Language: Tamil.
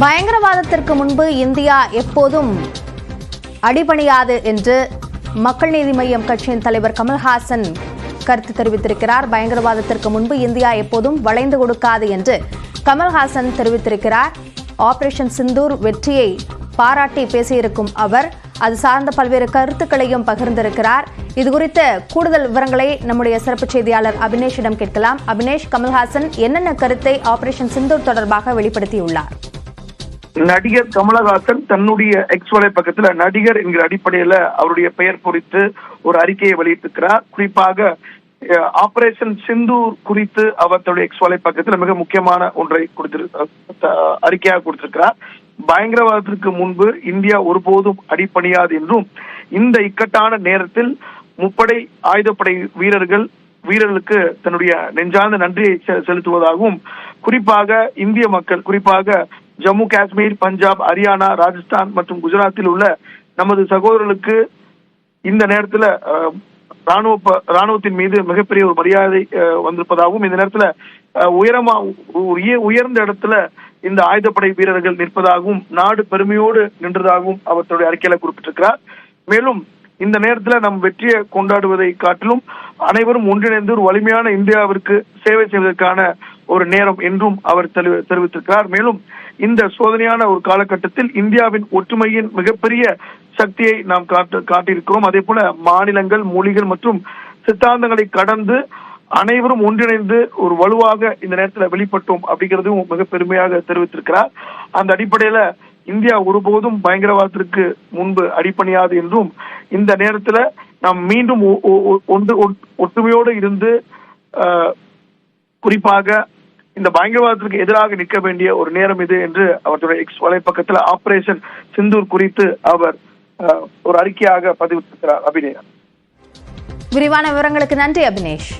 பயங்கரவாதத்திற்கு முன்பு இந்தியா எப்போதும் அடிபணியாது என்று மக்கள் நீதி மய்யம் கட்சியின் தலைவர் கமல்ஹாசன் கருத்து தெரிவித்திருக்கிறார். பயங்கரவாதத்திற்கு முன்பு இந்தியா எப்போதும் வளைந்து கொடுக்காது என்று கமல்ஹாசன் தெரிவித்திருக்கிறார். ஆபரேஷன் சிந்தூர் வெற்றியை பாராட்டி பேசியிருக்கும் அவர் அது சார்ந்த பல்வேறு கருத்துக்களையும் பகிர்ந்திருக்கிறார். இது குறித்த கூடுதல் விவரங்களை நம்முடைய சிறப்பு செய்தியாளர் அபினேஷிடம் கேட்கலாம். அபினேஷ் கமல்ஹாசன் என்னென்ன கருத்தை ஆபரேஷன் சிந்தூர் தொடர்பாக வெளிப்படுத்தியுள்ளார்? நடிகர் கமலஹாசன் தன்னுடைய எக்ஸ் வலைப்பக்கத்துல நடிகர் என்கிற அடிப்படையில அவருடைய பெயர் குறித்து ஒரு அறிக்கையை வெளியிட்டிருக்கிறார். குறிப்பாக ஆபரேஷன் சிந்தூர் குறித்து அவர் தன்னுடைய எக்ஸ் வலைப்பக்கத்துல மிக முக்கியமான ஒன்றை கொடுத்திரு அறிக்கையாக கொடுத்திருக்கிறார். பயங்கரவாதத்திற்கு முன்பு இந்தியா ஒருபோதும் அடிப்பணியாது என்றும் இந்த இக்கட்டான நேரத்தில் முப்படை ஆயுதப்படை வீரர்கள் வீரர்களுக்கு தன்னுடைய நெஞ்சார்ந்த நன்றியை செ- செலுத்துவதாகவும் குறிப்பாக இந்திய மக்கள் குறிப்பாக ஜம்மு காஷ்மீர் பஞ்சாப் ஹரியானா ராஜஸ்தான் மற்றும் குஜராத்தில் உள்ள நமது சகோதரர்களுக்கு இந்த நேரத்துல ராணுவ ராணுவத்தின் மீது மிகப்பெரிய ஒரு மரியாதை வந்திருப்பதாகவும் இந்த நேரத்துல உயரமா உயர்ந்த இடத்துல இந்த ஆயுதப்படை வீரர்கள் நிற்பதாகவும் நாடு பெருமையோடு நின்றதாகவும் அவர் தன்னுடைய அறிக்கையில குறிப்பிட்டிருக்கிறார். மேலும் இந்த நேரத்துல நம் வெற்றியை கொண்டாடுவதை காட்டிலும் அனைவரும் ஒன்றிணைந்து ஒரு வலிமையான இந்தியாவிற்கு சேவை செய்வதற்கான ஒரு நேரம் என்றும் அவர் தெரிவித்திருக்கிறார். மேலும் இந்த சோதனையான ஒரு காலகட்டத்தில் இந்தியாவின் ஒற்றுமையின் மிகப்பெரிய சக்தியை நாம் காட்டு காட்டியிருக்கிறோம். அதே போல மாநிலங்கள் மொழிகள் மற்றும் சித்தாந்தங்களை கடந்து அனைவரும் ஒன்றிணைந்து ஒரு வலுவாக இந்த நேரத்தில் வெளிப்பட்டோம் அப்படிங்கிறதும் மிக பெருமையாக தெரிவித்திருக்கிறார். அந்த அடிப்படையில இந்தியா ஒருபோதும் பயங்கரவாதத்திற்கு முன்பு அடிப்பணியாது என்றும் இந்த நேரத்துல நாம் மீண்டும் ஒ- ஒ- ஒன்று ஒற்றுமையோடு இருந்து ஆஹ், குறிப்பாக இந்த பயங்கரவாதத்திற்கு எதிராக நிற்க வேண்டிய ஒரு நேரம் இது என்று அவருடைய எக்ஸ் வலைப்பக்கத்தில் ஆபரேஷன் சிந்தூர் குறித்து அவர் ஆஹ், ஒரு அறிக்கையாக பதிவிட்டிருக்கிறார் அபிநயா. விரிவான விவரங்களுக்கு நன்றி அபினேஷ்.